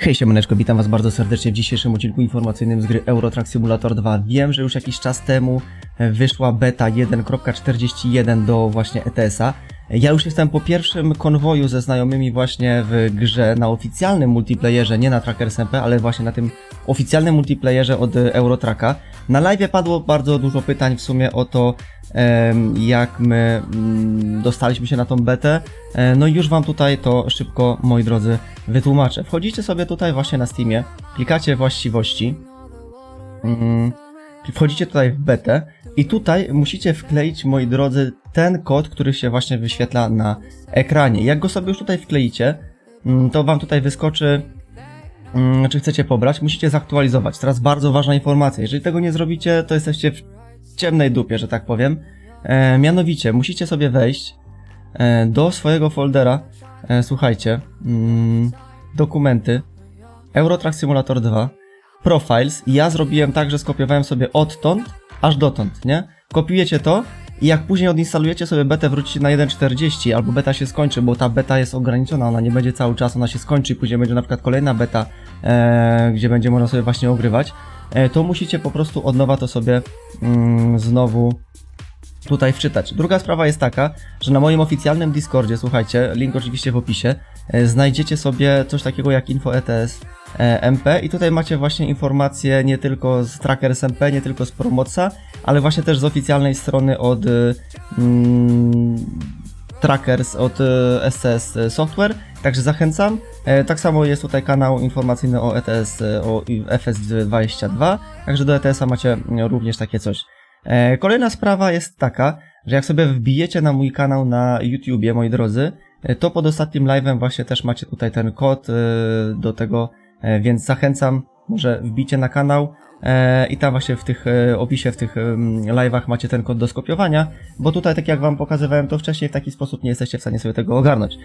Hej siemaneczko, witam was bardzo serdecznie w dzisiejszym odcinku informacyjnym z gry Euro Truck Simulator 2. Wiem, że już jakiś czas temu wyszła beta 1.41 do właśnie ETS-a. Ja już jestem po pierwszym konwoju ze znajomymi właśnie w grze na oficjalnym multiplayerze, nie na Tracker SMP, ale właśnie na tym oficjalnym multiplayerze od e, Eurotracka. Na live padło bardzo dużo pytań w sumie o to, jak my mm, dostaliśmy się na tą betę. E, No i już wam tutaj to szybko, moi drodzy, wytłumaczę. Wchodzicie sobie tutaj właśnie na Steamie, klikacie właściwości, mm, wchodzicie tutaj w betę i tutaj musicie wkleić, moi drodzy, ten kod, który się właśnie wyświetla na ekranie. Jak go sobie już tutaj wkleicie, mm, to wam tutaj wyskoczy mm, czy chcecie pobrać, musicie zaktualizować. Teraz bardzo ważna informacja. Jeżeli tego nie zrobicie, to jesteście w ciemnej dupie, że tak powiem. E, mianowicie, musicie sobie wejść e, do swojego foldera. E, słuchajcie, mm, dokumenty, Eurotrack Simulator 2, Profiles. Ja zrobiłem tak, że skopiowałem sobie odtąd aż dotąd, nie? Kopiujecie to i jak później odinstalujecie sobie betę, wrócicie na 1.40 albo beta się skończy, bo ta beta jest ograniczona, ona nie będzie cały czas, ona się skończy i później będzie na przykład kolejna beta, e, gdzie będzie można sobie właśnie ogrywać, e, to musicie po prostu od nowa to sobie mm, znowu tutaj wczytać. Druga sprawa jest taka, że na moim oficjalnym Discordzie, słuchajcie, link oczywiście w opisie, e, znajdziecie sobie coś takiego jak info ETS e, MP i tutaj macie właśnie informacje nie tylko z Tracker SMP, nie tylko z Promoca, ale właśnie też z oficjalnej strony od mm, Trackers, od SCS Software, także zachęcam. E, Tak samo jest tutaj kanał informacyjny o ETS, e, o FS22, także do ETS-a macie mm, również takie coś. E, Kolejna sprawa jest taka, że jak sobie wbijecie na mój kanał na YouTubie, moi drodzy, e, to pod ostatnim live'em właśnie też macie tutaj ten kod e, do tego, więc zachęcam, może wbijcie na kanał i tam właśnie w tych opisie, w tych live'ach macie ten kod do skopiowania, bo tutaj tak jak wam pokazywałem to wcześniej, w taki sposób nie jesteście w stanie sobie tego ogarnąć.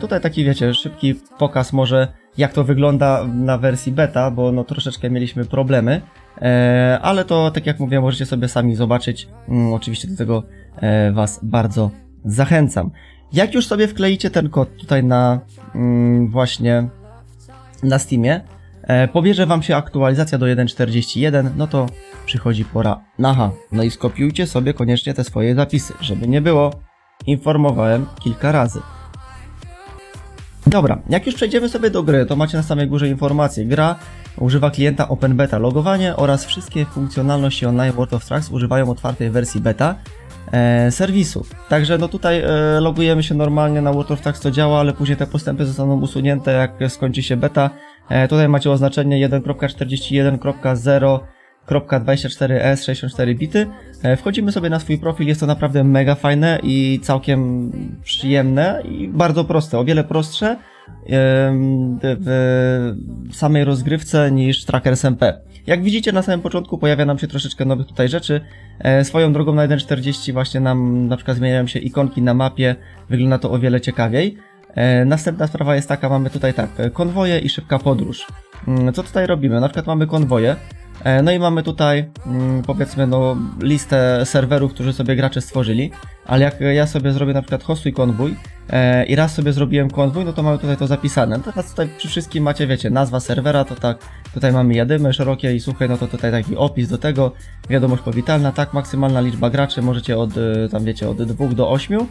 Tutaj taki wiecie, szybki pokaz może jak to wygląda na wersji beta, bo no troszeczkę mieliśmy problemy. E, ale to, tak jak mówię, możecie sobie sami zobaczyć. Mm, oczywiście do tego e, Was bardzo zachęcam. Jak już sobie wkleicie ten kod tutaj na mm, właśnie na Steamie, e, pobierze Wam się aktualizacja do 1.41, no to przychodzi pora naha. No i skopiujcie sobie koniecznie te swoje zapisy, żeby nie było. Informowałem kilka razy. Dobra, jak już przejdziemy sobie do gry, to macie na samej górze informacje. Gra używa klienta Open Beta. Logowanie oraz wszystkie funkcjonalności online World of Trucks używają otwartej wersji beta e, serwisu. Także no tutaj e, logujemy się normalnie na World of Trucks, to działa, ale później te postępy zostaną usunięte, jak skończy się beta. E, tutaj macie oznaczenie 1.41.0.24s 64 bity. E, Wchodzimy sobie na swój profil, jest to naprawdę mega fajne i całkiem przyjemne i bardzo proste, o wiele prostsze w samej rozgrywce niż Tracker SMP. Jak widzicie na samym początku pojawia nam się troszeczkę nowych tutaj rzeczy. E, swoją drogą na 1.40 właśnie nam na przykład zmieniają się ikonki na mapie, wygląda to o wiele ciekawiej. E, następna sprawa jest taka, mamy tutaj tak, konwoje i szybka podróż. Mm, Co tutaj robimy? Na przykład mamy konwoje, no i mamy tutaj mm, powiedzmy no listę serwerów, którzy sobie gracze stworzyli, ale jak ja sobie zrobię na przykład hostuj konwój e, i raz sobie zrobiłem konwój, no to mamy tutaj to zapisane. No teraz tutaj przy wszystkim macie, wiecie, nazwa serwera, to tak, tutaj mamy jadymy szerokie i suche, no to tutaj taki opis do tego, wiadomość powitalna, tak, maksymalna liczba graczy, możecie od, e, tam wiecie, od 2 do 8,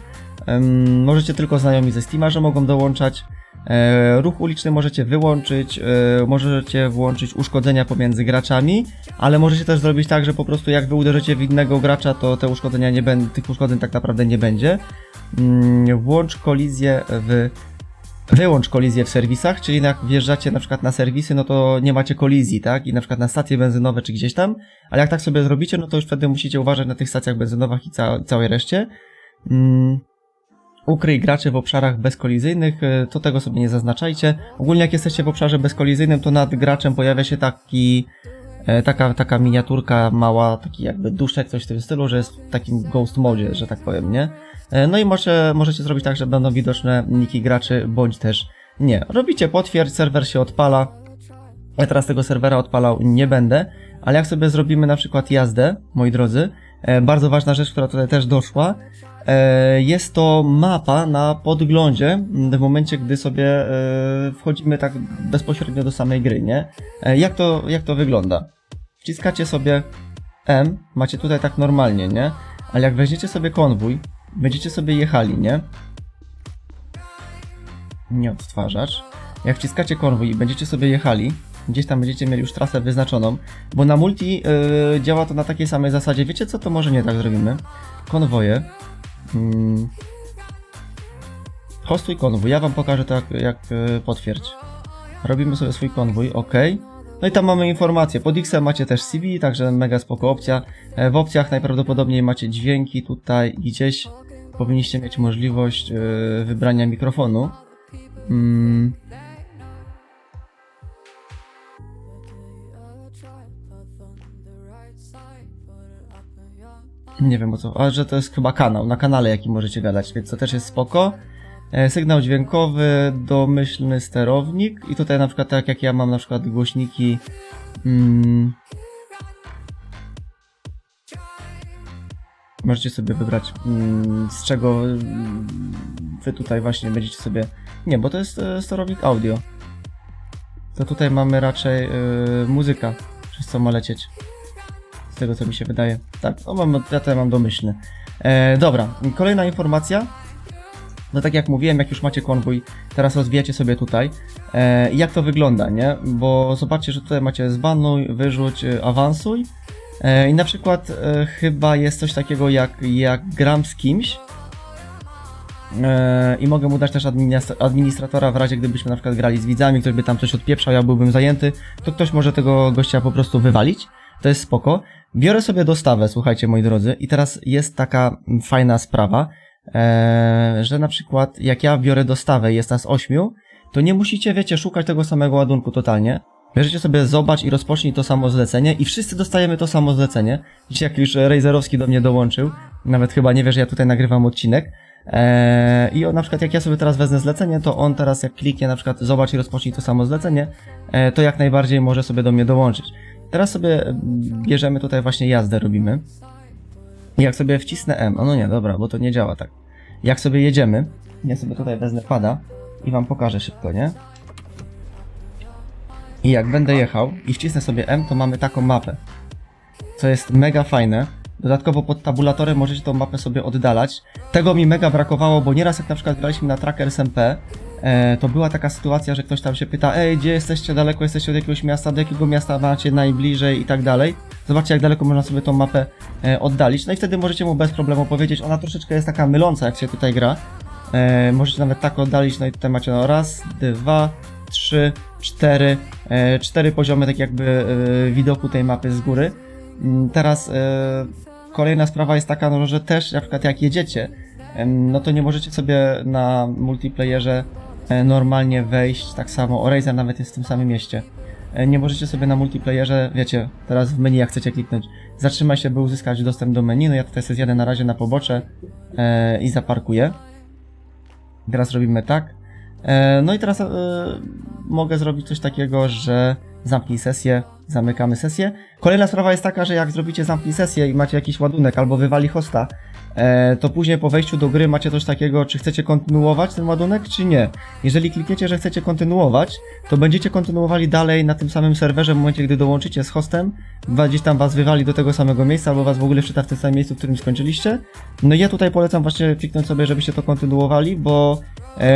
Em, możecie tylko znajomi ze Steama, że mogą dołączać. E, ruch uliczny możecie wyłączyć, e, możecie włączyć uszkodzenia pomiędzy graczami, ale możecie też zrobić tak, że po prostu jak wy uderzycie w innego gracza, to te uszkodzenia nie będą, tych uszkodzeń tak naprawdę nie będzie. Mm, włącz kolizję w Wyłącz kolizję w serwisach, czyli jak wjeżdżacie na przykład na serwisy, no to nie macie kolizji, tak? I na przykład na stacje benzynowe czy gdzieś tam, ale jak tak sobie zrobicie, no to już wtedy musicie uważać na tych stacjach benzynowych i ca całej reszcie. Mm. Ukryj graczy w obszarach bezkolizyjnych, y, to tego sobie nie zaznaczajcie. Ogólnie jak jesteście w obszarze bezkolizyjnym, to nad graczem pojawia się taki, e, taka, taka miniaturka mała, taki jakby duszek, coś w tym stylu, że jest w takim ghost modzie, że tak powiem, nie? E, No i może, możecie zrobić tak, że będą widoczne niki graczy, bądź też nie. Robicie potwierdź, serwer się odpala. Ja teraz tego serwera odpalał nie będę, ale jak sobie zrobimy na przykład jazdę, moi drodzy, e, bardzo ważna rzecz, która tutaj też doszła, E, Jest to mapa na podglądzie w momencie, gdy sobie e, wchodzimy tak bezpośrednio do samej gry, nie? E, Jak to, jak to wygląda? Wciskacie sobie M, macie tutaj tak normalnie, nie? Ale jak weźmiecie sobie konwój, będziecie sobie jechali, nie? Nie odtwarzacz. Jak wciskacie konwój i będziecie sobie jechali, gdzieś tam będziecie mieli już trasę wyznaczoną, bo na multi yy, działa to na takiej samej zasadzie. Wiecie co, to może nie tak zrobimy. Konwoje. Mm. Hostuj konwój. Ja wam pokażę to jak, jak yy, potwierdź. Robimy sobie swój konwój, ok. No i tam mamy informacje. Pod X macie też CV, także mega spoko opcja. E, W opcjach najprawdopodobniej macie dźwięki tutaj gdzieś. Powinniście mieć możliwość yy, wybrania mikrofonu. Mm. Nie wiem o co, a że to jest chyba kanał, na kanale jaki możecie gadać, więc to też jest spoko. E, Sygnał dźwiękowy, domyślny sterownik i tutaj na przykład tak jak ja mam na przykład głośniki mm, Możecie sobie wybrać mm, z czego mm, wy tutaj właśnie będziecie sobie... Nie, bo to jest e, sterownik audio. To tutaj mamy raczej e, muzyka, przez co ma lecieć. Z tego co mi się wydaje. Tak, no mam, ja tutaj mam domyślny. E, dobra, kolejna informacja. No tak jak mówiłem, jak już macie konwój, teraz rozwijacie sobie tutaj. E, jak to wygląda, nie? Bo zobaczcie, że tutaj macie zbanuj, wyrzuć, e, awansuj. E, I na przykład e, chyba jest coś takiego jak, jak gram z kimś e, i mogę mu dać też administra- administratora w razie gdybyśmy na przykład grali z widzami, ktoś by tam coś odpieprzał, ja byłbym zajęty, to ktoś może tego gościa po prostu wywalić. To jest spoko. Biorę sobie dostawę, słuchajcie moi drodzy, i teraz jest taka fajna sprawa, e, że na przykład jak ja biorę dostawę, jest nas ośmiu, to nie musicie, wiecie, szukać tego samego ładunku totalnie. Bierzecie sobie zobacz i rozpocznij to samo zlecenie i wszyscy dostajemy to samo zlecenie. Widzicie, jak już Razerowski do mnie dołączył, nawet chyba nie wie, że ja tutaj nagrywam odcinek. Eee, I on na przykład jak ja sobie teraz wezmę zlecenie, to on teraz jak kliknie na przykład zobacz i rozpocznij to samo zlecenie, e, to jak najbardziej może sobie do mnie dołączyć. Teraz sobie bierzemy tutaj właśnie jazdę robimy. Jak sobie wcisnę M, no nie, dobra, bo to nie działa tak. Jak sobie jedziemy, ja sobie tutaj wezmę pada i wam pokażę szybko, nie? I jak będę jechał i wcisnę sobie M, to mamy taką mapę. Co jest mega fajne. Dodatkowo pod tabulatorem możecie tą mapę sobie oddalać. Tego mi mega brakowało, bo nieraz jak na przykład graliśmy na Tracker SMP, e, to była taka sytuacja, że ktoś tam się pyta, ej, gdzie jesteście, daleko jesteście od jakiegoś miasta, do jakiego miasta macie najbliżej i tak dalej. Zobaczcie, jak daleko można sobie tą mapę e, oddalić. No i wtedy możecie mu bez problemu powiedzieć, ona troszeczkę jest taka myląca, jak się tutaj gra. E, możecie nawet tak oddalić, no i tutaj macie no raz, dwa, trzy, cztery, e, cztery poziomy tak jakby e, widoku tej mapy z góry. Mm, Teraz e, kolejna sprawa jest taka, no, że też na przykład jak jedziecie, no to nie możecie sobie na multiplayerze e, normalnie wejść, tak samo Razer nawet jest w tym samym mieście. E, Nie możecie sobie na multiplayerze, wiecie, teraz w menu jak chcecie kliknąć, zatrzymaj się, by uzyskać dostęp do menu, no ja tutaj sobie zjadę na razie na pobocze i zaparkuję. Teraz robimy tak. No i teraz mogę zrobić coś takiego, że zamknij sesję, zamykamy sesję. Kolejna sprawa jest taka, że jak zrobicie zamknij sesję i macie jakiś ładunek albo wywali hosta, e, to później po wejściu do gry macie coś takiego, czy chcecie kontynuować ten ładunek, czy nie. Jeżeli klikniecie, że chcecie kontynuować, to będziecie kontynuowali dalej na tym samym serwerze w momencie, gdy dołączycie z hostem, gdzieś tam was wywali do tego samego miejsca, albo was w ogóle wczyta w tym samym miejscu, w którym skończyliście. No ja tutaj polecam właśnie kliknąć sobie, żebyście to kontynuowali, bo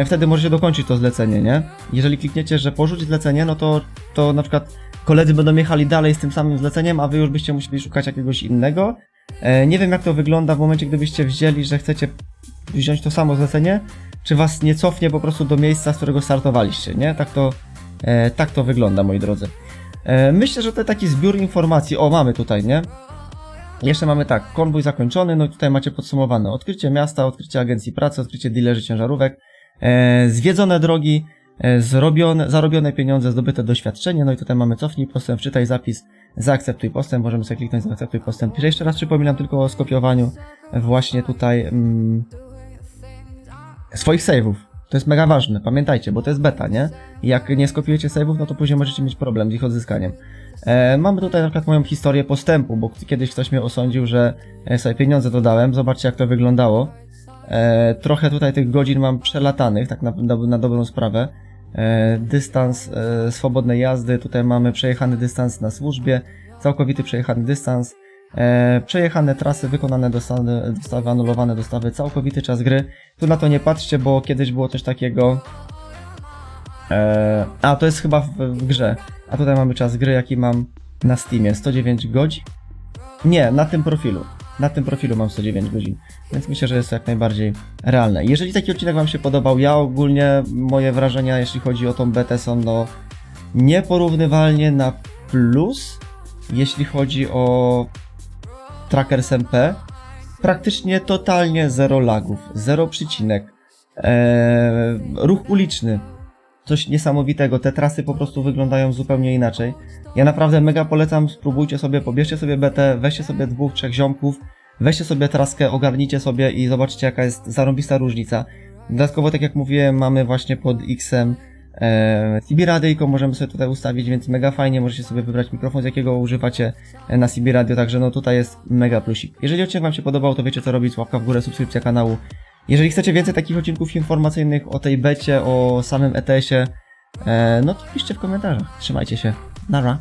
wtedy możecie dokończyć to zlecenie, nie? Jeżeli klikniecie, że porzuć zlecenie, no to, to na przykład koledzy będą jechali dalej z tym samym zleceniem, a wy już byście musieli szukać jakiegoś innego. E, nie wiem jak to wygląda w momencie, gdybyście wzięli, że chcecie wziąć to samo zlecenie, czy was nie cofnie po prostu do miejsca, z którego startowaliście, nie? Tak to, e, tak to wygląda, moi drodzy. E, myślę, że to taki zbiór informacji, o mamy tutaj, nie? Jeszcze mamy tak, konwój zakończony, no i tutaj macie podsumowane odkrycie miasta, odkrycie agencji pracy, odkrycie dealerzy ciężarówek, e, zwiedzone drogi, e, zrobione, zarobione pieniądze, zdobyte doświadczenie, no i tutaj mamy cofnij postęp, czytaj zapis, zaakceptuj postęp, możemy sobie kliknąć zaakceptuj postęp. Jeszcze raz przypominam tylko o skopiowaniu właśnie tutaj mm, swoich save'ów. To jest mega ważne, pamiętajcie, bo to jest beta, nie? Jak nie skopiujecie save'ów, no to później możecie mieć problem z ich odzyskaniem. E, mamy tutaj na przykład moją historię postępu, bo kiedyś ktoś mnie osądził, że e, sobie pieniądze dodałem. Zobaczcie jak to wyglądało. E, trochę tutaj tych godzin mam przelatanych, tak na, na, na dobrą sprawę. E, dystans e, swobodnej jazdy, tutaj mamy przejechany dystans na służbie, całkowity przejechany dystans, e, przejechane trasy, wykonane dostawy, dostawy, anulowane dostawy, całkowity czas gry. Tu na to nie patrzcie, bo kiedyś było coś takiego. E, a to jest chyba w, w grze. A tutaj mamy czas gry, jaki mam na Steamie. 109 godzin. Nie, na tym profilu. Na tym profilu mam 109 godzin. Więc myślę, że jest to jak najbardziej realne. Jeżeli taki odcinek Wam się podobał, ja ogólnie moje wrażenia, jeśli chodzi o tą betę, są no nieporównywalnie na plus, jeśli chodzi o Trackers MP. Praktycznie totalnie zero lagów, zero przycinek. Eee, ruch uliczny, coś niesamowitego. Te trasy po prostu wyglądają zupełnie inaczej. Ja naprawdę mega polecam, spróbujcie sobie, pobierzcie sobie betę, weźcie sobie dwóch, trzech ziomków, weźcie sobie traskę, ogarnijcie sobie i zobaczcie jaka jest zarąbista różnica. Dodatkowo, tak jak mówiłem, mamy właśnie pod X-em e, CB radyjko, możemy sobie tutaj ustawić, więc mega fajnie, możecie sobie wybrać mikrofon, z jakiego używacie e, na CB radio, także no tutaj jest mega plusik. Jeżeli odcinek Wam się podobał, to wiecie co robić, łapka w górę, subskrypcja kanału. Jeżeli chcecie więcej takich odcinków informacyjnych o tej becie, o samym ETS-ie, e, no to piszcie w komentarzach. Trzymajcie się. Nara.